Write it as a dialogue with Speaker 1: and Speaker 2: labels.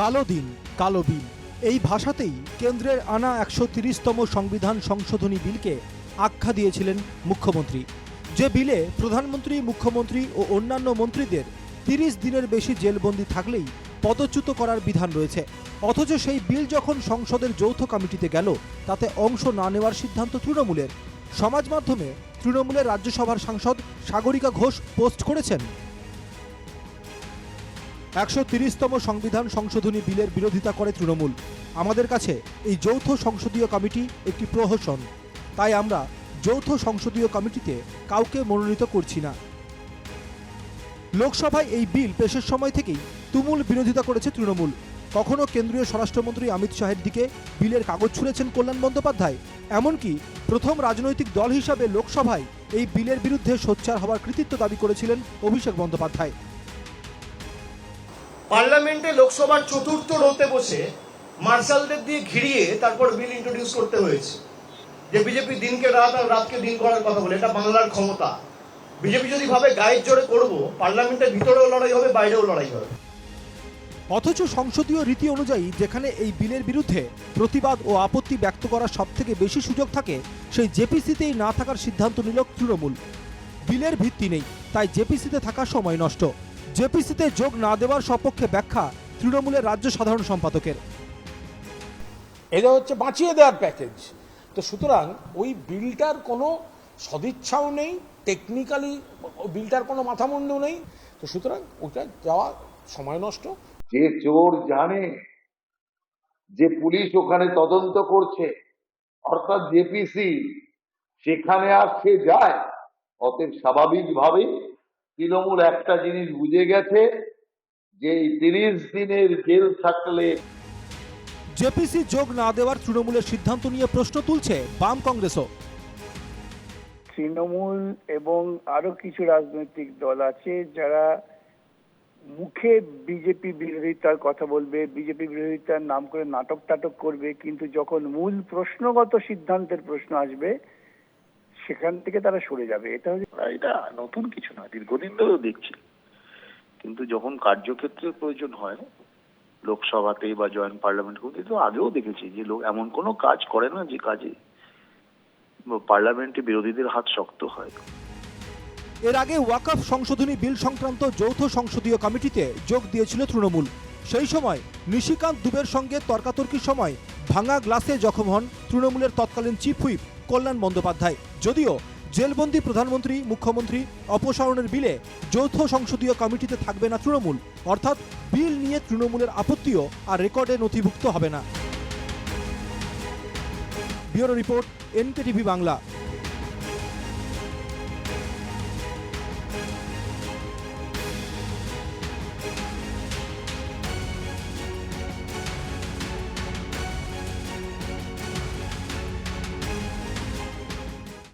Speaker 1: কালো দিন, কালো বিল। এই ভাষাতেই কেন্দ্রের আনা একশো তিরিশতম সংবিধান সংশোধনী বিলকে আখ্যা দিয়েছিলেন মুখ্যমন্ত্রী। যে বিলে প্রধানমন্ত্রী, মুখ্যমন্ত্রী ও অন্যান্য মন্ত্রীদের তিরিশ দিনের বেশি জেলবন্দি থাকলেই পদচ্যুত করার বিধান রয়েছে। অথচ সেই বিল যখন সংসদের যৌথ কমিটিতে গেল, তাতে অংশ না নেওয়ার সিদ্ধান্ত তৃণমূলের। সমাজ মাধ্যমে তৃণমূলের রাজ্যসভার সাংসদ সাগরিকা ঘোষ পোস্ট করেছেন। একশো তিরিশতম সংবিধান সংশোধনী বিলের বিরোধিতা করে তৃণমূল। আমাদের কাছে এই যৌথ সংসদীয় কমিটি একটি প্রহসন। তাই আমরা যৌথ সংসদীয় কমিটিতে কাউকে মনোনীত করছি না। লোকসভায় এই বিল পেশের সময় থেকেই তুমুল বিরোধিতা করেছে তৃণমূল। কখনো কেন্দ্রীয় স্বরাষ্ট্রমন্ত্রী অমিত শাহের দিকে বিলের কাগজ ছুঁড়েছেন কল্যাণ বন্দ্যোপাধ্যায়, এমনকি প্রথম রাজনৈতিক দল হিসাবে লোকসভায় এই বিলের বিরুদ্ধে সোচ্চার হওয়ার কৃতিত্ব দাবি করেছিলেন অভিষেক বন্দ্যোপাধ্যায়।
Speaker 2: পার্লামেন্টে লোকসভার চতুর্থ রোতে বসে মার্শালদের দিয়ে ঘিরিয়ে তারপর বিল ইন্ট্রোডিউস করতে হয়েছে। যে বিজেপি দিনকে রাত আর রাতকে দিন করার কথা বলে, এটা বাংলার ক্ষমতা। বিজেপি যদি ভাবে গায়ের জোরে করব পার্লামেন্টের ভিতরেও লড়াই হবে, বাইরেও লড়াই হবে।
Speaker 1: অথচ সংসদীয় রীতি অনুযায়ী যেখানে এই বিলের বিরুদ্ধে প্রতিবাদ ও আপত্তি ব্যক্ত করার সবথেকে বেশি সুযোগ থাকে, সেই জেপিসিতেই না থাকার সিদ্ধান্ত নিল তৃণমূল। বিলের ভিত্তি নেই, তাই জেপিসিতে থাকার সময় নষ্ট। জেপিসিতে যোগ না দেওয়ার সপক্ষে ব্যাখ্যা তৃণমূলের রাজ্য সাধারণ সম্পাদকের।
Speaker 3: এটা হচ্ছে বাঁচিয়ে দেওয়ার প্যাকেজ তো সুতরাং ওই বিলটার কোনো সদিচ্ছাও নেই টেকনিক্যালি বিলটার কোনো মাথামুন্ডু নেই। তো সুতরাং ওটা যাওয়া সময় নষ্ট।
Speaker 4: যে চোর জানে যে পুলিশ ওখানে তদন্ত করছে অর্থাৎ জেপিসি সেখানে আর সে যায় অতএব স্বাভাবিকভাবে তৃণমূল একটা জিনিস বুঝে গেছে যে তিরিশ দিনের জেল থাকলে
Speaker 1: জেপিসি যোগ না দেওয়ার তৃণমূলের সিদ্ধান্ত নিয়ে প্রশ্ন তুলছে বাম কংগ্রেসও।
Speaker 5: তৃণমূল এবং আরও কিছু রাজনৈতিক দল আছে যারা মুখে বিজেপি বিরোধিতার কথা বলবে বিজেপি বিরোধিতার নাম করে নাটক টাটক করবে কিন্তু যখন মূল প্রশ্নগত সিদ্ধান্তের প্রশ্ন আসবে সেখান থেকে তারা সরে যাবে। এটা হচ্ছে
Speaker 6: এটা নতুন কিছু না দীর্ঘদিন ধরেও দেখছি। কিন্তু যখন কার্যক্ষেত্রের প্রয়োজন হয় লোকসভাতে বা জয়েন্ট পার্লামেন্টগুলোতে তো আগেও দেখেছি যে লোক এমন কোনো কাজ করে না যে কাজে পার্লামেন্টে বিরোধীদের হাত শক্ত হয়।
Speaker 1: এর আগে ওয়াকফ সংশোধনী বিল সংক্রান্ত যৌথ সংসদীয় কমিটিতে যোগ দিয়েছিল তৃণমূল। সেই সময় নিশিকান্ত দুবের সঙ্গে তর্কাতর্কির সময় ভাঙা গ্লাসে জখম হন তৃণমূলের তৎকালীন চিফ হুইপ কল্যাণ বন্দ্যোপাধ্যায়। যদিও জেলবন্দি প্রধানমন্ত্রী, মুখ্যমন্ত্রী অপসারণের বিলে যৌথ সংসদীয় কমিটিতে থাকবে না তৃণমূল, অর্থাৎ বিল নিয়ে তৃণমূলের আপত্তিও আর রেকর্ডে নথিভুক্ত হবে না। Bureau report, NKTV Bangla.